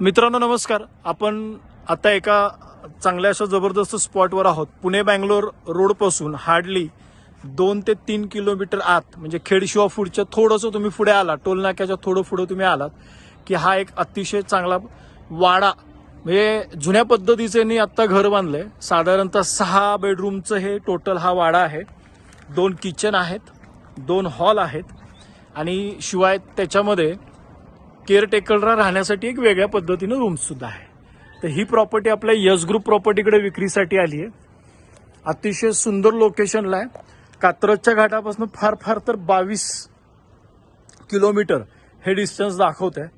मित्रांनो नमस्कार. आपण आता एका चांगल्या अशा जबरदस्त स्पॉटवर आहोत. पुणे बँगलोर रोडपासून हार्डली दोन ते तीन किलोमीटर आत म्हणजे खेडशिवा फूडच्या थोडंसं तुम्ही पुढे आला टोल नाक्याच्या थोडं पुढे तुम्ही आलात की हा एक अतिशय चांगला वाडा म्हणजे जुन्या पद्धतीचे मी आत्ता घर बांधलंय. साधारणतः सहा बेडरूमचं हे टोटल हा वाडा आहे. दोन किचन आहेत दोन हॉल आहेत. आणि शिवाय त्याच्यामध्ये केअरटेकरला राहण्यासाठी एक वेगळ्या पद्धतीनं रूम सुद्धा आहे. तर ही प्रॉपर्टी आपल्या यस ग्रुप प्रॉपर्टीकडे विक्रीसाठी आली आहे. अतिशय सुंदर लोकेशनला आहे. कात्रजच्या घाटापासून फार फार तर बावीस किलोमीटर हे डिस्टन्स दाखवत आहे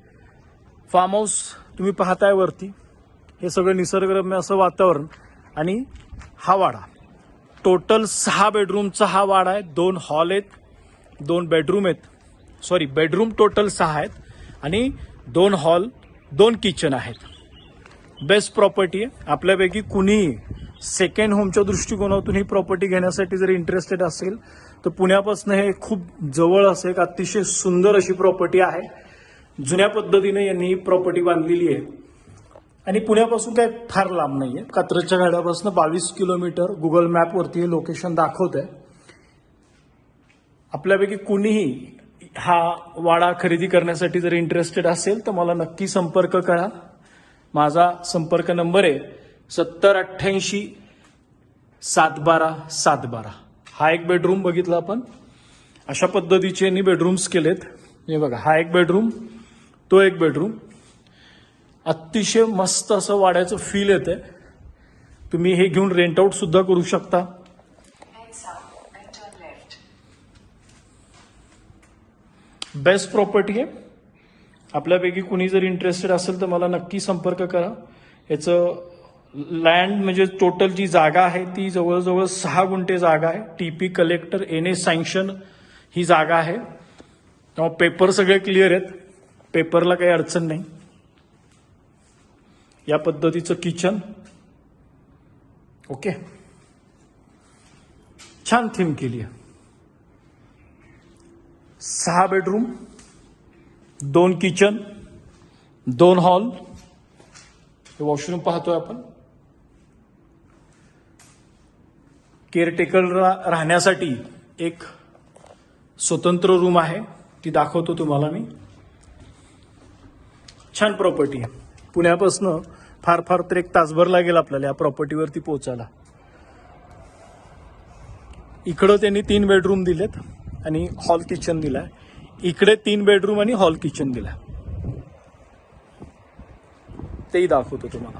फार्म हाऊस तुम्ही पाहताय वरती. हे सगळं निसर्गरम्य असं वातावरण. आणि हा वाडा. टोटल सहा बेडरूमचा हा वाडा आहे. दोन हॉल आहेत. दोन बेडरूम आहेत. सॉरी बेडरूम टोटल सहा आहेत. आणि दोन हॉल दोन किचन आहेत. बेस्ट प्रॉपर्टी आहे. आपल्यापैकी कुणीही सेकंड होमच्या दृष्टिकोनातून ही प्रॉपर्टी घेण्यासाठी जर इंटरेस्टेड असेल तर पुण्यापासून हे खूप जवळ असं एक अतिशय सुंदर अशी प्रॉपर्टी आहे. जुन्या पद्धतीने यांनी ही प्रॉपर्टी बांधलेली आहे. आणि पुण्यापासून काय फार लांब नाही आहे कात्रजच्या गाड्यापासून बावीस किलोमीटर गुगल मॅपवरती हे लोकेशन दाखवत आहे आपल्यापैकी कुणीही हा वाडा खरेदी करण्यासाठी जर इंटरेस्टेड असेल तर मला नक्की संपर्क करा. माझा संपर्क नंबर आहे सत्तर अठ्ठ्याऐंशी सात बारा सात बारा हा एक बेडरूम बघितला आपण. अशा पद्धतीचे यांनी बेडरूम्स केलेत. हे बघा हा एक बेडरूम तो एक बेडरूम अतिशय मस्त असं वाड्याचं फील येतं तुम्ही हे घेऊन रेंट आउट सुद्धा करू शकता. बेस्ट प्रॉपर्टी आहे. आपल्यापैकी कुणी जर इंटरेस्टेड असेल तर मला नक्की संपर्क करा. याचं लँड म्हणजे टोटल जी जागा आहे ती जवळजवळ सहा गुंठे जागा आहे. T P collector N A sanction ही जागा आहे. तेव्हा पेपर सगळे क्लिअर आहेत. पेपरला काही अडचण नाही. या पद्धतीचं किचन ओके छान थीम केली आहे. सहा बेडरूम दोन किचन दोन हॉल हे वॉशरूम पाहतोय आपण. केअरटेकरला राहण्यासाठी एक स्वतंत्र रूम आहे. ती दाखवतो तुम्हाला मी. छान प्रॉपर्टी आहे पुण्यापासनं फार फार तर एक तासभर लागेल आपल्याला या प्रॉपर्टीवरती पोहोचायला. इकडं त्यांनी तीन बेडरूम दिलेत. आणि हॉल किचन दिलाय. इकडे तीन बेडरूम आणि हॉल किचन दिला तेही दाखवतो तुम्हाला.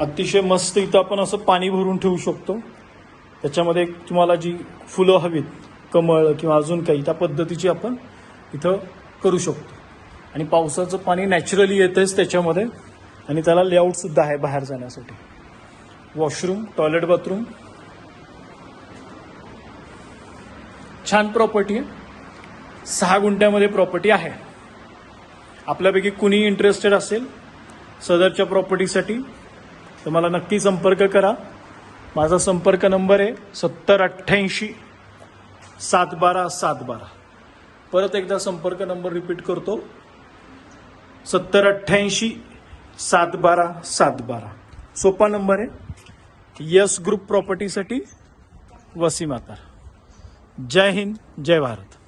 अतिशय मस्त इथं आपण असं पाणी भरून ठेवू शकतो. त्याच्यामध्ये तुम्हाला जी फुलं हवीत कमळ किंवा अजून काही त्या पद्धतीची आपण इथं करू शकतो. आणि पावसाचं पाणी नॅचरली येतंच त्याच्यामध्ये. आणि त्याला लेआउटसुद्धा आहे बाहेर जाण्यासाठी. Washroom toilet bathroom. छान प्रॉपर्टी आहे. सहा गुंठ्यामध्ये प्रॉपर्टी आहे. आपल्यापैकी कुणी इंटरेस्टेड असेल सदरच्या प्रॉपर्टीसाठी तर मला नक्की संपर्क करा. माझा संपर्क नंबर आहे सत्तर अठ्ठ्याऐंशी सात बारा सात बारा. परत एकदा संपर्क नंबर रिपीट करतो. सत्तर अठ्ठ्याऐंशी सात बारा सात बारा. सोपा नंबर आहे. यस ग्रुप प्रॉपर्टीसाठी वसीम आकार जय हिंद जय भारत.